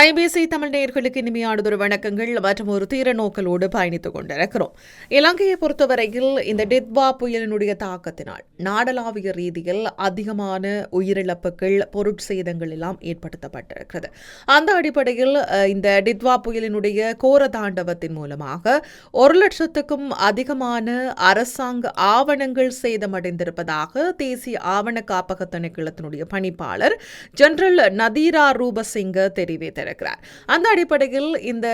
IBC Tamil நேயர்களுக்கு இனிமையானதொரு வணக்கங்கள் மற்றும் ஒரு தீர நோக்கலோடு பயணித்துக் கொண்டிருக்கிறோம். இலங்கையை பொறுத்தவரையில் இந்த டித்வா புயலினுடைய தாக்கத்தினால் நாடளாவிய ரீதியில் அதிகமான உயிரிழப்புகள் பொருட்சேதங்கள் எல்லாம் ஏற்படுத்தப்பட்டிருக்கிறது. அந்த அடிப்படையில் இந்த டித்வா புயலினுடைய கோர தாண்டவத்தின் மூலமாக ஒரு லட்சத்துக்கும் அதிகமான அரசாங்க ஆவணங்கள் சேதமடைந்திருப்பதாக தேசிய ஆவண காப்பக திணைக்களத்தினுடைய பணிப்பாளர் ஜெனரல் நதீரா ரூபசிங்க தெரிவித்திருக்கிறார் அந்த அடிப்படையில் இந்த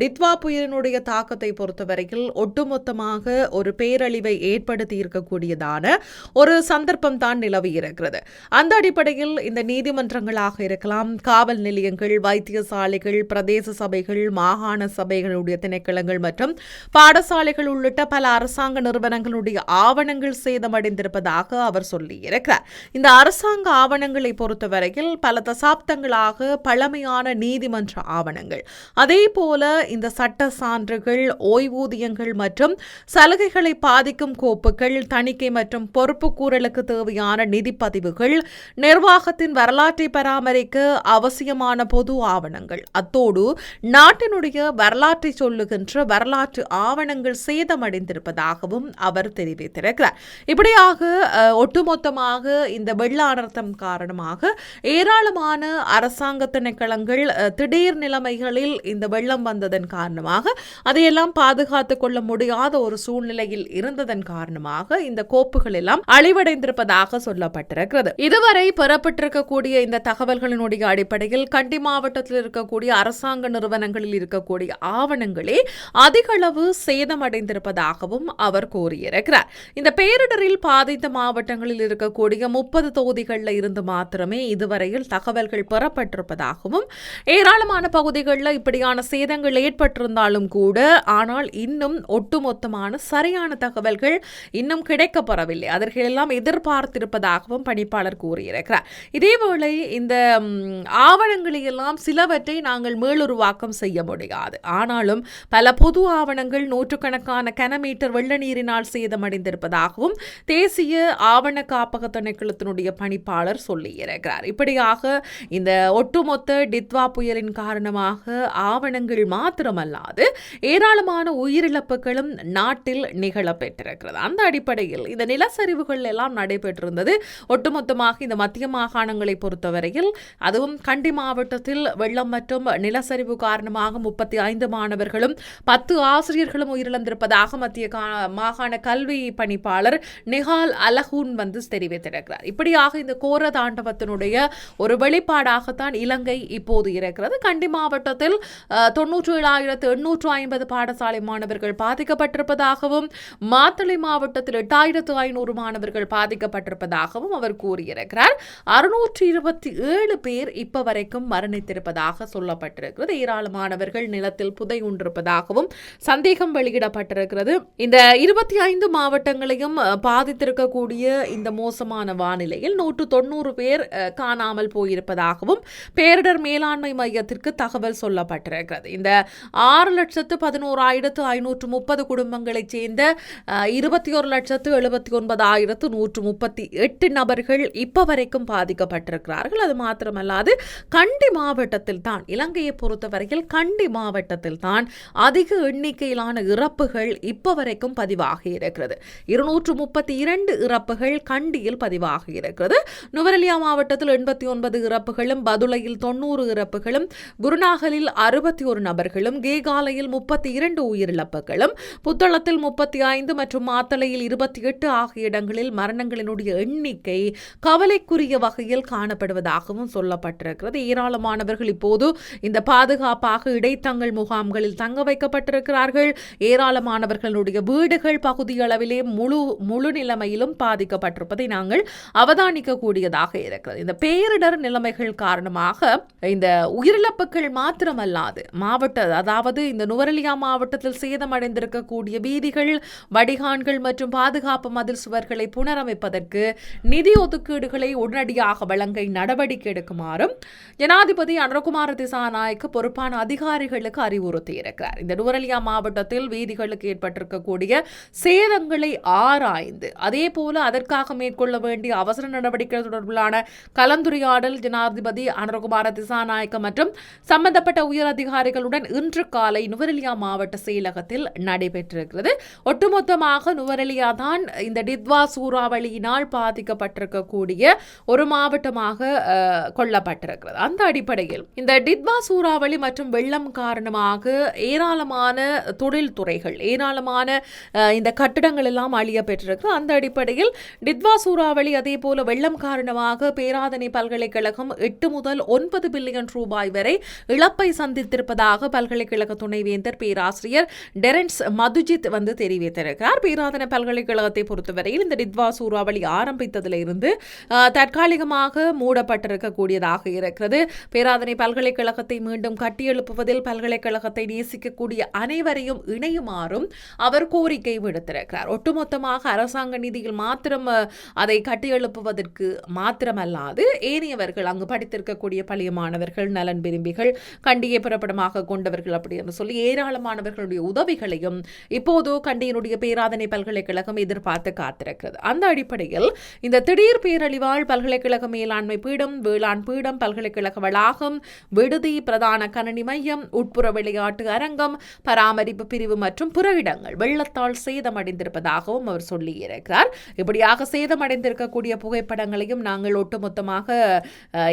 டித்வா புயலினுடைய தாக்கத்தை பொறுத்தவரையில் ஒட்டுமொத்தமாக ஒரு பேரழிவை ஏற்படுத்தி இருக்கக்கூடியதான ஒரு சந்தர்ப்பம் தான் நிலவி இருக்கிறது. அந்த அடிப்படையில் இந்த நீதிமன்றங்களாக இருக்கலாம் காவல் நிலையங்கள் வைத்தியசாலைகள் பிரதேச சபைகள் மாகாண சபைகளுடைய திணைக்களங்கள் மற்றும் பாடசாலைகள் உள்ளிட்ட பல அரசாங்க நிறுவனங்களுடைய ஆவணங்கள் சேதமடைந்திருப்பதாக அவர் சொல்லியிருக்கிறார். இந்த அரசாங்க ஆவணங்களை பொறுத்தவரையில் பல தசாப்தங்களாக பழமையான நீதிமன்ற ஆவணங்கள். அதே போல இந்த சட்ட சான்றுகள் ஓய்வூதியங்கள் மற்றும் சலுகைகளை பாதிக்கும் கோப்புகள் தணிக்கை மற்றும் பொறுப்பு கூறலுக்கு தேவையான நிதிப்பதிவுகள் நிர்வாகத்தின் வரலாற்றை பராமரிக்க அவசியமான பொது ஆவணங்கள். அத்தோடு நாட்டினுடைய வரலாற்றை சொல்லுகின்ற வரலாற்று ஆவணங்கள் சேதமடைந்திருப்பதாகவும் அவர் தெரிவித்திருக்கிறார். இப்படியாக ஒட்டுமொத்தமாக இந்த வெள்ள அனர்த்தம் காரணமாக ஏராளமான அரசாங்க திணைக்களங்கள் திடீர் நிலைமைகளில் இந்த வெள்ளம் வந்ததன் காரணமாக அதையெல்லாம் பாதுகாத்து கொள்ள முடியாத ஒரு சூழ்நிலையில் இருந்ததன் காரணமாக இந்த கோப்புகள் எல்லாம் அழிவடைந்திருப்பதாக சொல்லப்பட்டிருக்கிறது. இதுவரை பெறப்பட்டிருக்கக்கூடிய இந்த தகவல்களினுடைய அடிப்படையில் கண்டி மாவட்டத்தில் இருக்கக்கூடிய அரசாங்க நிறுவனங்களில் இருக்கக்கூடிய ஆவணங்களே அதிக அளவு சேதமடைந்திருப்பதாகவும் அவர் கூறியிருக்கிறார். இந்த பேரிடரில் பாதித்த மாவட்டங்களில் இருக்கக்கூடிய முப்பது தொகுதிகளில் இருந்து மாத்திரமே இதுவரையில் தகவல்கள் பெறப்பட்டிருப்பதாகவும் ஏராளமான பகுதிகளில் இப்படியான சேதங்கள் ஏற்பட்டிருந்தாலும் கூட ஆனால் இன்னும் ஒட்டுமொத்தமான சரியான தகவல்கள் இன்னும் கிடைக்கப்பெறவில்லை அதற்கெல்லாம் எதிர்பார்த்திருப்பதாகவும் பணிப்பாளர் கூறியிருக்கிறார். இதேவேளை இந்த ஆவணங்களையெல்லாம் ஆவணங்களை எல்லாம் சிலவற்றை நாங்கள் மேலுருவாக்கம் செய்ய முடியாது. ஆனாலும் பல பொது ஆவணங்கள் நூற்றுக்கணக்கான கனமீட்டர் வெள்ள நீரினால் சேதமடைந்திருப்பதாகவும் தேசிய ஆவண காப்பக திணைக்களத்தினுடைய பணிப்பாளர் சொல்லியிருக்கிறார். இப்படியாக இந்த ஒட்டுமொத்த டித்வா புயலின் காரணமாக ஆவணங்கள் மாத்திரமல்லாது ஏராளமான உயிரிழப்புகளும் நாட்டில் நிகழப்பெற்றிருக்கிறது. அந்த அடிப்படையில் இந்த நிலச்சரிவுகள் எல்லாம் நடைபெற்றிருந்தது. ஒட்டுமொத்தமாக இந்த மத்திய மாகாணங்களை பொறுத்தவரையில் அதுவும் கண்டி மாவட்டத்தில் வெள்ளம் மற்றும் நிலச்சரிவு காரணமாக முப்பத்தி ஐந்து மாணவர்களும் பத்து ஆசிரியர்களும் உயிரிழந்திருப்பதாக மத்திய மாகாண கல்வி பணிப்பாளர் நிஹால் அலஹூன் வந்து தெரிவித்திருக்கிறார். இப்படியாக இந்த கோர தாண்டவத்தினுடைய ஒரு வெளிப்பாடாகத்தான் இலங்கை இப்போது இருக்கிறது கண்டி மாவட்டத்தில் தொன்னூற்றி ஏழாயிரத்து எண்ணூற்று ஐம்பது பாடசாலை மாணவர்கள் பாதிக்கப்பட்டிருப்பதாகவும் மாத்தளை மாவட்டத்தில் எட்டாயிரத்து ஐநூறு மாணவர்கள் பாதிக்கப்பட்டிருப்பதாகவும் அவர் கூறியிருக்கிறார். அறுநூற்றி இருபத்தி ஏழு பேர் இப்ப வரைக்கும் மரணித்திருப்பதாக சொல்லப்பட்டிருக்கிறது. ஏராளமானவர்கள் நிலத்தில் புதை உண்டிருப்பதாகவும் சந்தேகம் வெளியிடப்பட்டிருக்கிறது. இந்த இருபத்தி ஐந்து மாவட்டங்களையும் பாதித்திருக்கக்கூடிய இந்த மோசமான வானிலையில் நூற்று தொண்ணூறு பேர் காணாமல் போயிருப்பதாகவும் பேரிடர் மேலாண்மை மையத்திற்கு தகவல் சொல்லப்பட்டிருக்கிறது. இந்த ஆறு லட்சத்து பதினோராயிரத்து ஐநூற்று முப்பது குடும்பங்களைச் சேர்ந்த இருபத்தி ஒரு லட்சத்து எழுபத்தி ஒன்பதாயிரத்து நூற்று முப்பத்தி எட்டு நபர்கள் இப்போ வரைக்கும் பாதிக்கப்பட்டிருக்கிறார்கள். அது மாத்திரமல்லாது கண்டி மாவட்டத்தில் தான் இலங்கையை பொறுத்தவரையில் கண்டி மாவட்டத்தில் தான் அதிக எண்ணிக்கையிலான இறப்புகள் இப்போ வரைக்கும் பதிவாகி இருக்கிறது. இருநூற்று முப்பத்தி இரண்டு இறப்புகள் கண்டியில் பதிவாகி இருக்கிறது. நுவரெலியா மாவட்டத்தில் எண்பத்தி ஒன்பது இறப்புகளும் பதுளையில் தொண்ணூறு இறப்பு உயிரிழப்புகளும் குருநாகலில் அறுபத்தி ஒரு நபர்களும் கேகாலையில் முப்பத்தி இரண்டு உயிரிழப்புகளும் புத்தளத்தில் முப்பத்தி ஐந்து மற்றும் மாத்தளையில் இருபத்தி எட்டு ஆகிய இடங்களில் மரணங்களினுடைய எண்ணிக்கை கவலைக்குரிய வகையில் காணப்படுவதாகவும் சொல்லப்பட்டிருக்கிறது. ஏராளமானவர்கள் இப்போது இந்த பாதுகாப்பாக இடைத்தங்கள் முகாம்களில் தங்க வைக்கப்பட்டிருக்கிறார்கள். ஏராளமானவர்களுடைய வீடுகள் பகுதியளவிலே முழு முழு நிலைமையிலும் பாதிக்கப்பட்டிருப்பதை நாங்கள் அவதானிக்கக்கூடியதாக இருக்கிறது. இந்த பேரிடர் நிலைமைகள் காரணமாக இந்த உயிரிழப்புகள் மாத்திரமல்லாது மாவட்ட அதாவது இந்த நுவரலியா மாவட்டத்தில் சேதமடைந்திருக்கக்கூடிய வீதிகள் வடிகான்கள் மற்றும் பாதுகாப்பு மதில் சுவர்களை புனரமைப்பதற்கு நிதி ஒதுக்கீடுகளை உடனடியாக வழங்க நடவடிக்கை எடுக்குமாறும் ஜனாதிபதி அனுரகுமார திசாநாயக்கு பொறுப்பான அதிகாரிகளுக்கு அறிவுறுத்தியிருக்கிறார். இந்த நுவரலியா மாவட்டத்தில் வீதிகளுக்கு ஏற்பட்டிருக்கக்கூடிய சேதங்களை ஆராய்ந்து அதே போல அதற்காக மேற்கொள்ள வேண்டிய அவசர நடவடிக்கைகள் தொடர்பிலான கலந்துரையாடல் ஜனாதிபதி அனுரகுமார திசாநாயக்க அமைச்சகம் மற்றும் சம்பந்தப்பட்ட உயர் அதிகாரிகளுடன் இன்று காலை நுவரெலியா மாவட்ட செயலகத்தில் நடைபெற்றிருக்கிறது. ஒட்டுமொத்தமாக நுவரெலியா தான் இந்த டித்வா சூறாவளியினால் பாதிக்கப்பட்டிருக்கக்கூடிய ஒரு மாவட்டமாக அஹ், கொள்ளப்பட்டிருக்கிறது. அந்த அடிப்படையில் இந்த டித்வா சூறாவளி மற்றும் வெள்ளம் காரணமாக ஏராளமான தொழில்துறைகள் ஏராளமான இந்த கட்டிடங்கள் எல்லாம் அழிய பெற்றிருக்கு. அந்த அடிப்படையில் டித்வா சூறாவளி அதே போல வெள்ளம் காரணமாக பேராதனை பல்கலைக்கழகம் எட்டு முதல் ஒன்பது பில்லியன் ரூபாய் வரை இழப்பை சந்தித்திருப்பதாக பல்கலைக்கழக துணைவேந்தர் பேராசிரியர் டெரன்ஸ் மதுஜித் வந்து தெரிவித்திருக்கிறார். பேராதனை பல்கலைக்கழகத்தை பொறுத்தவரையில் இந்த டித்வா சூறாவளி ஆரம்பித்ததிலிருந்து தற்காலிகமாக மூடப்பட்டிருக்கக்கூடியதாக இருக்கிறது. பேராதனை பல்கலைக்கழகத்தை மீண்டும் கட்டியெழுப்புவதில் பல்கலைக்கழகத்தை நேசிக்கக்கூடிய அனைவரையும் இணையுமாறும் அவர் கோரிக்கை விடுத்திருக்கிறார். ஒட்டுமொத்தமாக அரசாங்க நிதியில் மாத்திரம் அதை கட்டியெழுப்புவதற்கு மாத்திரமல்லாது ஏனையவர்கள் அங்கு படித்திருக்கக்கூடிய பழைய மாணவர்கள் நலன் விரும்பிகள் கண்டியை புறப்படமாக கொண்டவர்கள் அப்படி என்று சொல்லி ஏராளமானவர்களுடைய உதவிகளையும் இப்போது கண்டியினுடைய பேராதனை பல்கலைக்கழகம் எதிர்பார்த்து காத்திருக்கிறது. அந்த அடிப்படையில் இந்த திடீர் பேரழிவால் பல்கலைக்கழக மேலாண்மை பீடம் வேளாண் பீடம் பல்கலைக்கழக வளாகம் விடுதி பிரதான கணனி மையம் உட்புற விளையாட்டு அரங்கம் பராமரிப்பு பிரிவு மற்றும் பிற இடங்கள் வெள்ளத்தால் சேதமடைந்திருப்பதாகவும் அவர் சொல்லியிருக்கிறார். இப்படியாக சேதமடைந்திருக்கக்கூடிய புகைப்படங்களையும் நாங்கள் ஒட்டுமொத்தமாக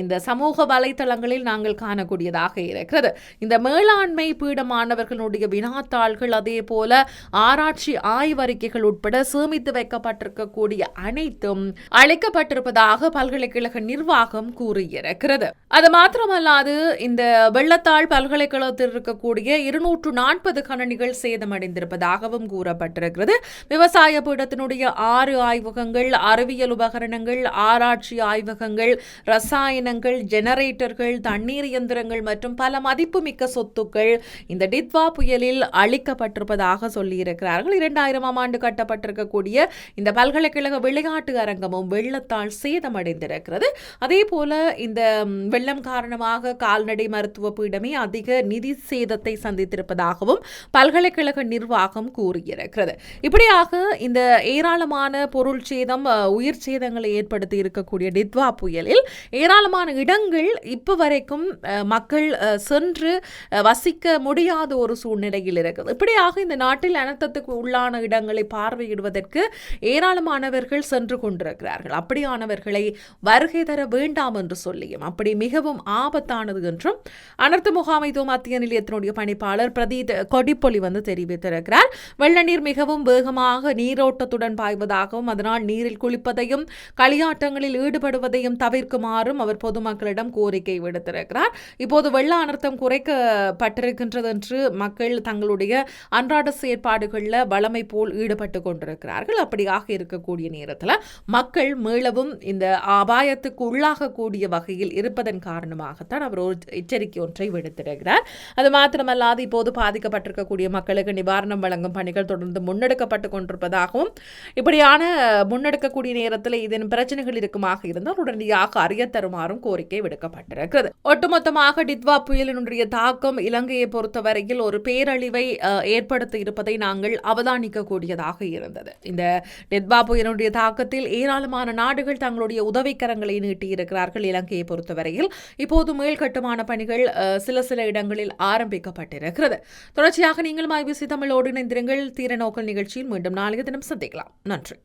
இந்த சமூக வலைத்தளங்களில் நாங்கள் காணக்கூடியதாக இருக்கிறது. இந்த மேலாண்மை பீடமானவர்களுடைய வினாத்தாள்கள் அதே போல ஆராய்ச்சி ஆய்வறிக்கைகள் உட்பட சேமித்து வைக்கப்பட்டிருக்கக்கூடிய அனைத்தும் அழைக்கப்பட்டிருப்பதாக பல்கலைக்கழக நிர்வாகம் கூறியிருக்கிறது. அது மாத்திரமல்லாது இந்த வெள்ளத்தாள் பல்கலைக்கழகத்தில் இருக்கக்கூடிய இருநூற்று நாற்பது கணனிகள் சேதமடைந்திருப்பதாகவும் கூறப்பட்டிருக்கிறது. விவசாய பீடத்தினுடைய ஆறு ஆய்வகங்கள் அறிவியல் உபகரணங்கள் ஆராய்ச்சி ஆய்வகங்கள் ரசாயனங்கள் ஜெனரேட்டர்கள் தண்ணீர் இயந்திரங்கள் மற்றும் பல மதிப்புமிக்க சொத்துக்கள் இந்த டித்வா புயலில் அழிக்கப்பட்டிருப்பதாக சொல்லியிருக்கிறார்கள். இரண்டாயிரமாம் ஆண்டு கட்டப்பட்டிருக்கக்கூடிய இந்த பல்கலைக்கழக விளையாட்டு அரங்கமும் வெள்ளத்தால் சேதமடைந்திருக்கிறது. அதே போல இந்த வெள்ளம் காரணமாக கால்நடை மருத்துவ பீடமே அதிக நிதி சேதத்தை சந்தித்திருப்பதாகவும் பல்கலைக்கழக நிர்வாகம் கூறியிருக்கிறது. இப்படியாக இந்த ஏராளமான பொருள் சேதம் உயிர் சேதங்களை ஏற்படுத்தி இருக்கக்கூடிய டித்வா புயலில் ஏராளமான இடங்கள் இப்போ வரைக்கும் அஹ், மக்கள் சென்று வசிக்க முடியாத ஒரு சூழ்நிலையில் இருக்குது. இப்படியாக இந்த நாட்டில் அனர்த்தத்துக்கு உள்ளான இடங்களை பார்வையிடுவதற்கு ஏராளமானவர்கள் சென்று கொண்டிருக்கிறார்கள். அப்படியானவர்களை வருகை தர வேண்டாம் என்று சொல்லியும் அப்படி மிகவும் ஆபத்தானது என்றும் அனர்த்த முகாமைத்துவ மத்திய நிலையத்தினுடைய பணிப்பாளர் பிரதீத் கொடிப்பொலி வந்து தெரிவித்திருக்கிறார். வெள்ள நீர் மிகவும் வேகமாக நீரோட்டத்துடன் பாய்வதாகவும் அதனால் நீரில் குளிப்பதையும் களியாட்டங்களில் ஈடுபடுவதையும் தவிர்க்குமாறும் அவர் பொதுமக்களிடம் கோரிக்கை விடுத்திருக்கிறார். இப்போது வெள்ள அனர்த்தம் குறைக்கப்பட்டிருக்கின்றது என்று மக்கள் தங்களுடைய அன்றாட செயற்பாடுகளில் வளமை போல் ஈடுபட்டு கொண்டிருக்கிறார்கள். அப்படியாக இருக்கக்கூடிய நேரத்தில் மக்கள் மீளவும் இந்த அபாயத்துக்கு உள்ளாகக்கூடிய வகையில் இருப்பதன் காரணமாகத்தான் அவர் ஒரு எச்சரிக்கை ஒன்றை விடுத்திருக்கிறார். அது மாத்திரமல்லாது இப்போது பாதிக்கப்பட்டிருக்கக்கூடிய மக்களுக்கு நிவாரணம் வழங்கும் பணிகள் தொடர்ந்து முன்னெடுக்கப்பட்டு கொண்டிருப்பதாகவும் இப்படியான முன்னெடுக்கக்கூடிய நேரத்தில் இதன் பிரச்சனைகள் இருக்குமாக இருந்தால் உடனடியாக அறிய தருமாறும் கோரிக்கை விடுக்கப்பட்டிருக்கிறது. ஒட்டுமொத்தமாக டித்வா புயலினுடைய தாக்கம் இலங்கையை பொறுத்தவரையில் ஒரு பேரழிவை ஏற்படுத்தி இருப்பதை நாங்கள் அவதானிக்கக்கூடியதாக இருந்தது. இந்த டித்வா புயலினுடைய தாக்கத்தில் ஏராளமான நாடுகள் தங்களுடைய உதவிக்கரங்களை நீட்டியிருக்கிறார்கள் இலங்கையை பொறுத்தவரையில். இப்போது மேல்கட்டுமான பணிகள் சில சில இடங்களில் ஆரம்பிக்கப்பட்டிருக்கிறது. தொடர்ச்சியாக நீங்கள் ஐபிசி தமிழோடு இணைந்திருங்கள். தீரநோக்கல் நிகழ்ச்சியில் மீண்டும் நாளைய தினம் சந்திக்கலாம். நன்றி.